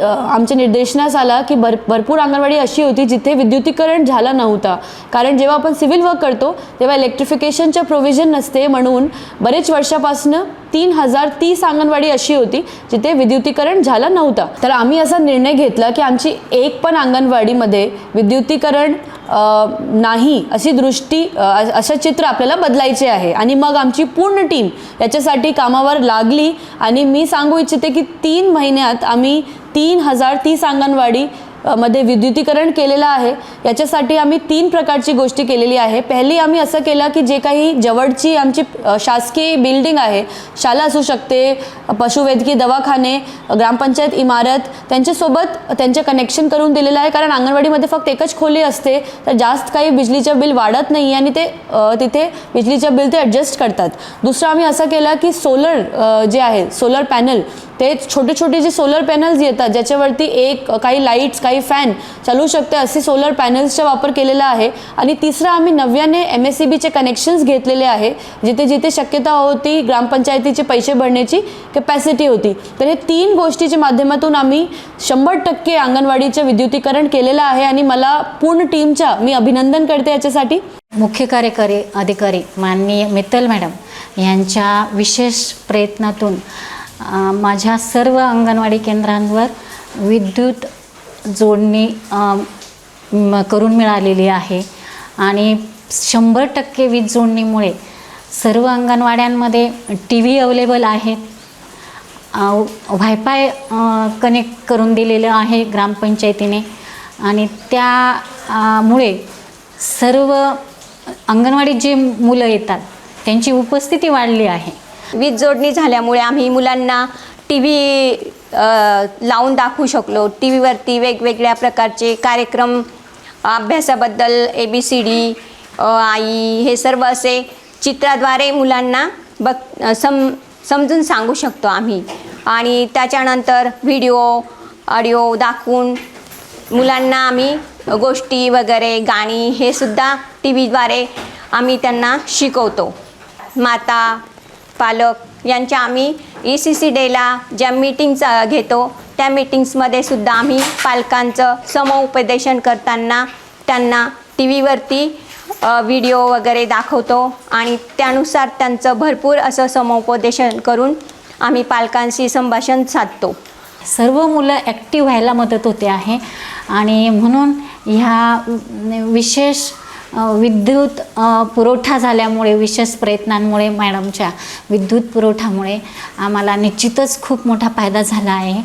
आमच्या निर्देशनास आला की भर भरपूर अंगणवाडी अशी होती जिथे विद्युतीकरण झाला नव्हता. कारण जेव्हा आपण सिव्हिल वर्क करतो तेव्हा इलेक्ट्रिफिकेशनच्या प्रोव्हिजन नसते म्हणून बरेच वर्षापासनं तीन हजार तीस अंगणवाडी अशी होती जिथे विद्युतीकरण झालं नव्हतं. तर आम्ही असा निर्णय घेतला की आमची एक पण अंगणवाडीमध्ये विद्युतीकरण नाही अशी दृष्टी असं चित्र आपल्याला बदलायचे आहे. आणि मग आमची पूर्ण टीम याच्यासाठी कामावर लागली. आणि मी सांगू इच्छिते की तीन महिन्यात आम्ही तीन हजार तीस अंगणवाडी मध्ये विद्युतीकरण केलेलं आहे. याच्यासाठी आम्ही तीन प्रकारची गोष्टी केलेली आहे. पहिली आम्ही असं केलं की जे काही जवळची आमची शासकीय बिल्डिंग आहे शाळा असू शकते पशुवैद्यकीय दवाखाने ग्रामपंचायत इमारत त्यांच्यासोबत त्यांचे कनेक्शन करून दिलेलं आहे. कारण अंगणवाडीमध्ये फक्त एकच खोली असते तर जास्त काही बिजलीचं बिल वाढत नाही आणि ते तिथे बिजलीचं बिल ते ॲडजस्ट करतात. दुसरं आम्ही असं केलं की सोलर जे आहे सोलर पॅनल ते छोटे छोटे जे सोलर पॅनल्स येतात ज्याच्यावरती एक काही लाईट्स काही काही फॅन चालू शकते असे सोलर पॅनल्सचा वापर केलेला आहे. आणि तिसरं आम्ही नव्याने एम एस सी बीचे कनेक्शन्स घेतलेले आहे. जिथे जिथे शक्यता होती ग्रामपंचायतीचे पैसे भरण्याची कॅपॅसिटी होती. तर हे तीन गोष्टीच्या माध्यमातून आम्ही शंभर टक्के अंगणवाडीचं विद्युतीकरण केलेलं आहे. आणि मला पूर्ण टीमच्या मी अभिनंदन करते याच्यासाठी. मुख्य कार्यकारी अधिकारी माननीय मित्तल मॅडम यांच्या विशेष प्रयत्नातून माझ्या सर्व अंगणवाडी केंद्रांवर विद्युत जोडणी म- करून मिळालेली आहे. आणि शंभर टक्के वीज जोडणीमुळे सर्व अंगणवाड्यांमध्ये टी व्ही अवेलेबल आहेत वायफाय कनेक्ट करून दिलेलं आहे ग्रामपंचायतीने. आणि त्यामुळे सर्व अंगणवाडीत जे मुलं येतात त्यांची उपस्थिती वाढली आहे. वीज जोडणी झाल्यामुळे आम्ही मुलांना टी व्ही लावून दाखवू शकलो. टी व्हीवरती वेगवेगळ्या प्रकारचे कार्यक्रम अभ्यासाबद्दल A B C D I हे सर्व असे चित्राद्वारे मुलांना बघ सम समजून सांगू शकतो आम्ही. आणि त्याच्यानंतर व्हिडिओ ऑडिओ दाखवून मुलांना आम्ही गोष्टी वगैरे गाणी हे सुद्धा टी व्हीद्वारे आम्ही त्यांना शिकवतो. माता पालक यांच्या आम्ही ई सी सी डेला ज्या मीटिंग्स घेतो त्या मीटिंग्समध्ये सुद्धा आम्ही पालकांचं समुपदेशन करताना त्यांना टी व्हीवरती व्हिडिओ वगैरे दाखवतो आणि त्यानुसार त्यांचं भरपूर असं समुपदेशन करून आम्ही पालकांशी संभाषण साधतो. सर्व मुलं ॲक्टिव्ह व्हायला मदत होते आहे. आणि म्हणून ह्या विशेष विद्युत पुरवठा झाल्यामुळे विशेष प्रयत्नांमुळे मॅडमच्या विद्युत पुरवठ्यामुळे आम्हाला निश्चितच खूप मोठा फायदा झाला आहे.